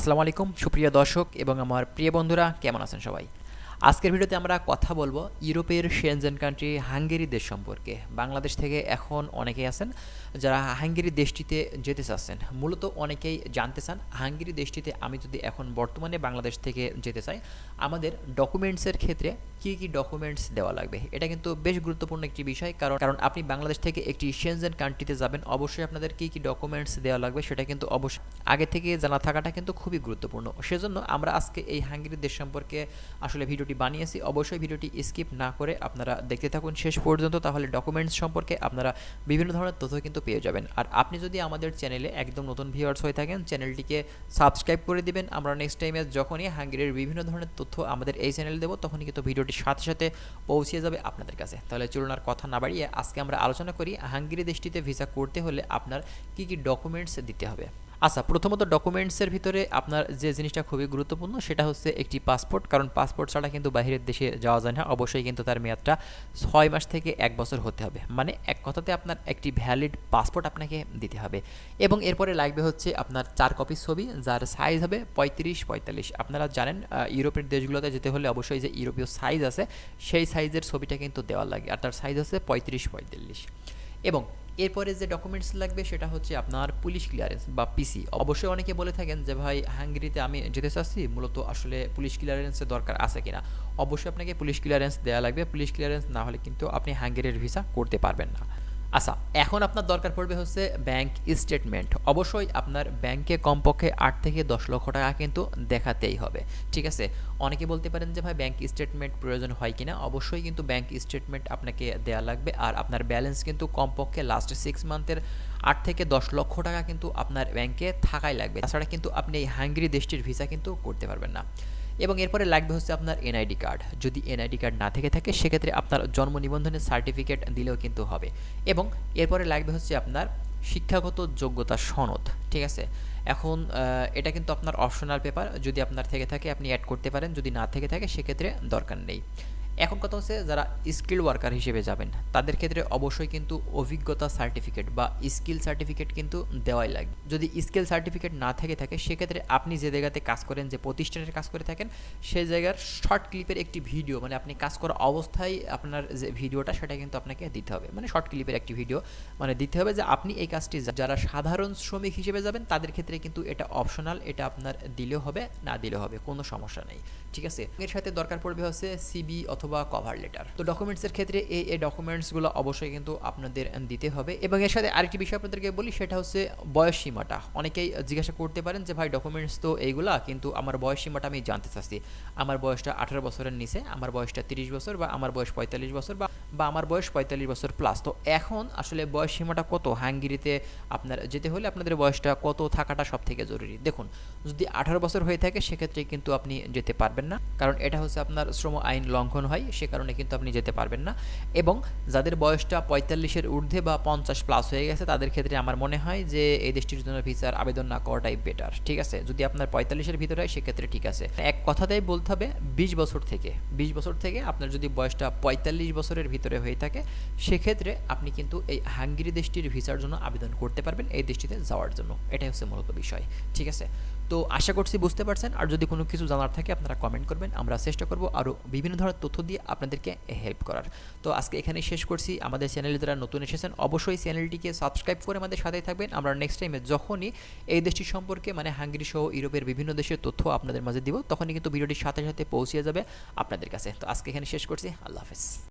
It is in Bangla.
আসসালামু আলাইকুম সুপ্রিয় দর্শক এবং আমার প্রিয় বন্ধুরা কেমন আছেন সবাই? আজকের ভিডিওতে আমরা কথা বলব ইউরোপের শেনজেন কান্ট্রি হাঙ্গেরি দেশ সম্পর্কে। বাংলাদেশ থেকে এখন অনেকেই আছেন যারা হাঙ্গেরি দেশটিতে যেতে চাচ্ছেন। মূলত অনেকেই জানতে চান হাঙ্গেরি দেশটিতে আমি যদি এখন বর্তমানে বাংলাদেশ থেকে যেতে চাই, আমাদের ডকুমেন্টসের ক্ষেত্রে কী কী ডকুমেন্টস দেওয়া লাগবে? এটা কিন্তু বেশ গুরুত্বপূর্ণ একটি বিষয়, কারণ কারণ আপনি বাংলাদেশ থেকে একটি শেনজেন কান্ট্রিতে যাবেন, অবশ্যই আপনাদের কী কী ডকুমেন্টস দেওয়া লাগবে সেটা কিন্তু অবশ্যই আগে থেকে জানা থাকাটা কিন্তু খুবই গুরুত্বপূর্ণ। সেজন্য আমরা আজকে এই হাঙ্গেরি দেশ সম্পর্কে আসলে ভিডিওটি বানিয়েছি, অবশ্যই ভিডিওটি স্কিপ না করে আপনারা দেখতে থাকুন শেষ পর্যন্ত, তাহলে ডকুমেন্টস সম্পর্কে আপনারা বিভিন্ন ধরনের তথ্য কিন্তু পেয়ে যাবেন। আর আপনি যদি আমাদের চ্যানেলে একদম নতুন ভিউয়ার্স হয়ে থাকেন, চ্যানেলটিকে সাবস্ক্রাইব করে দিবেন। আমরা নেক্সট টাইমে যখনই হাঙ্গেরির বিভিন্ন ধরনের তথ্য আমাদের এই চ্যানেলে দেবো, তখনই কিন্তু ভিডিওটির সাথে সাথে পৌঁছে যাবে আপনাদের কাছে। তাহলে চলুন আর কথা না বাড়িয়ে আজকে আমরা আলোচনা করি হাঙ্গেরি দেশটিতে ভিসা করতে হলে আপনার কী কী ডকুমেন্টস দিতে হবে। আচ্ছা প্রথমত ডকুমেন্টসের ভিতরে আপনার যে জিনিসটা খুবই গুরুত্বপূর্ণ সেটা হচ্ছে একটি পাসপোর্ট কারণ পাসপোর্ট ছাড়া কিন্তু বাইরের দেশে যাওয়া যায় না। অবশ্যই কিন্তু তার মেয়াদটা ছয় মাস থেকে এক বছর হতে হবে। মানে এক কথাতে আপনার একটি ভ্যালিড পাসপোর্ট আপনাকে দিতে হবে। এবং এরপরে লাগবে হচ্ছে আপনার চার কপি ছবি, যার সাইজ হবে পঁয়ত্রিশ, পঁয়তাল্লিশ। আপনারা জানেন ইউরোপের দেশগুলোতে যেতে হলে অবশ্যই যে ইউরোপীয় সাইজ আছে, সেই সাইজের ছবিটা কিন্তু দেওয়া লাগে। আর তার সাইজ হচ্ছে পঁয়ত্রিশ, পঁয়তাল্লিশ। এবং এরপরে যে ডকুমেন্টস লাগবে সেটা হচ্ছে আপনার পুলিশ ক্লিয়ারেন্স বা পিসি অবশ্যই অনেকে বলে থাকেন যে, ভাই, হাঙ্গেরিতে আমি যেতে চাচ্ছি, মূলত আসলে পুলিশ ক্লিয়ারেন্সের দরকার আছে কিনা? অবশ্যই আপনাকে পুলিশ ক্লিয়ারেন্স দেওয়া লাগবে। পুলিশ ক্লিয়ারেন্স না হলে কিন্তু আপনি হাঙ্গেরির ভিসা করতে পারবেন না। আচ্ছা এখন আপনার দরকার পড়বে হচ্ছে ব্যাংক স্টেটমেন্ট অবশ্যই আপনার ব্যাংকে কমপক্ষে আট থেকে দশ লক্ষ টাকা কিন্তু দেখাতেই হবে। ঠিক আছে? অনেকে বলতে পারেন যে, ভাই ব্যাংক স্টেটমেন্ট প্রয়োজন হয় কিনা? অবশ্যই কিন্তু ব্যাংক স্টেটমেন্ট আপনাকে দেওয়া লাগবে। আর আপনার ব্যালেন্স কিন্তু কমপক্ষে লাস্ট সিক্স মান্থের আট থেকে দশ লক্ষ টাকা কিন্তু আপনার ব্যাংকে থাকাই লাগবে। তাছাড়া কিন্তু আপনি এই হাঙ্গেরি দেশটির ভিসা কিন্তু করতে পারবেন না। এবং এরপরে লাগবে হচ্ছে আপনার এনআইডি কার্ড যদি এনআইডি কার্ড না থেকে থাকে, সেক্ষেত্রে আপনার জন্ম নিবন্ধনের সার্টিফিকেট দিলেও কিন্তু হবে। এবং এরপরে লাগবে হচ্ছে আপনার শিক্ষাগত যোগ্যতা সনদ, ঠিক আছে? এখন এটা কিন্তু আপনার অপশনাল পেপার যদি আপনার থেকে থাকে, আপনি অ্যাড করতে পারেন। যদি না থেকে থাকে, সেক্ষেত্রে দরকার নেই। এখন কথা হচ্ছে যারা স্কিল ওয়ার্কার হিসেবে যাবেন, তাদের ক্ষেত্রে অবশ্যই কিন্তু অভিজ্ঞতা সার্টিফিকেট বা স্কিল সার্টিফিকেট কিন্তু দেওয়াই লাগে। যদি স্কিল সার্টিফিকেট না থেকে থাকে, সেক্ষেত্রে আপনি যে জায়গাতে কাজ করেন, যে প্রতিষ্ঠানের কাজ করে থাকেন, সেই জায়গার শর্ট ক্লিপের একটি ভিডিও মানে আপনি কাজ করা অবস্থায় আপনার যে ভিডিওটা সেটা কিন্তু আপনাকে দিতে হবে। মানে শর্ট ক্লিপের একটি ভিডিও মানে দিতে হবে যে আপনি এই কাজটি যারা সাধারণ শ্রমিক হিসেবে যাবেন, তাদের ক্ষেত্রে কিন্তু এটা অপশনাল এটা আপনার দিলেও হবে, না দিলেও হবে, কোনো সমস্যা নেই। ঠিক আছে? এর সাথে দরকার পড়বে হচ্ছে সিবি অথবা কভার লেটার তো ডকুমেন্টসের ক্ষেত্রে এই এই ডকুমেন্টসগুলো অবশ্যই কিন্তু আপনাদের দিতে হবে। এবং এর সাথে আরেকটি বিষয় আপনাদেরকে বলি, সেটা হচ্ছে বয়স সীমাটা। অনেকেই জিজ্ঞাসা করতে পারেন যে, ভাই ডকুমেন্টস তো এইগুলা, কিন্তু আমার বয়স সীমাটা আমি জানতে চাচ্ছি। আমার বয়সটা আঠারো বছরের নিচে, আমার বয়সটা তিরিশ বছর বা আমার বয়স পঁয়তাল্লিশ বছর বা বা আমার বয়স পঁয়তাল্লিশ বছর প্লাস তো এখন আসলে বয়স সীমাটা কত? হাঙ্গেরিতে আপনার যেতে হলে আপনাদের বয়সটা কত থাকাটা সব থেকে জরুরি? দেখুন, যদি আঠারো বছর হয়ে থাকে, সেক্ষেত্রে কিন্তু আপনি যেতে পারবেন না। কারণ এটা হচ্ছে আপনার শ্রম আইন লঙ্ঘন হয়, সে কারণে কিন্তু আপনি যেতে পারবেন না। এবং যাদের বয়সটা পঁয়তাল্লিশের ঊর্ধ্বে বা পঞ্চাশ প্লাস হয়ে গেছে, তাদের ক্ষেত্রে আমার মনে হয় যে এই দেশটির জন্য ভিসার আবেদন না করাটাই বেটার ঠিক আছে? যদি আপনার পঁয়তাল্লিশের ভিতরে হয়, সেক্ষেত্রে ঠিক আছে। এক কথাতেই বলতে হবে, বিশ বছর থেকে, বিশ বছর থেকে আপনার যদি বয়সটা পঁয়তাল্লিশ বছরের ভিতরে হয়ে থাকে, সেক্ষেত্রে আপনি কিন্তু এই হাঙ্গেরি দেশটির ভিসার জন্য আবেদন করতে পারবেন, এই দেশটিতে যাওয়ার জন্য। এটাই হচ্ছে মূলত বিষয়, ঠিক আছে? তো আশা করছি বুঝতে পারছেন। আর যদি কোনো কিছু জানার থাকে, আপনারা কমেন্ট করবেন। আমরা চেষ্টা করব আরও বিভিন্ন ধরনের তথ্য দিয়ে আপনাদেরকে হেল্প করার। তো আজকে এখানেই শেষ করছি। আমাদের চ্যানেলে যারা নতুন এসেছেন, অবশ্যই চ্যানেলটিকে সাবস্ক্রাইব করে আমাদের সাথেই থাকবেন। আমরা নেক্সট টাইমে যখনই এই দেশটি সম্পর্কে মানে হাঙ্গেরি সহ ইউরোপের বিভিন্ন দেশের তথ্য আপনাদের মাঝে দিব, তখনই কিন্তু ভিডিওটির সাথে সাথে পৌঁছে যাবে আপনাদের কাছে। তো আজকে এখানে শেষ করছি। আল্লাহ হাফেজ।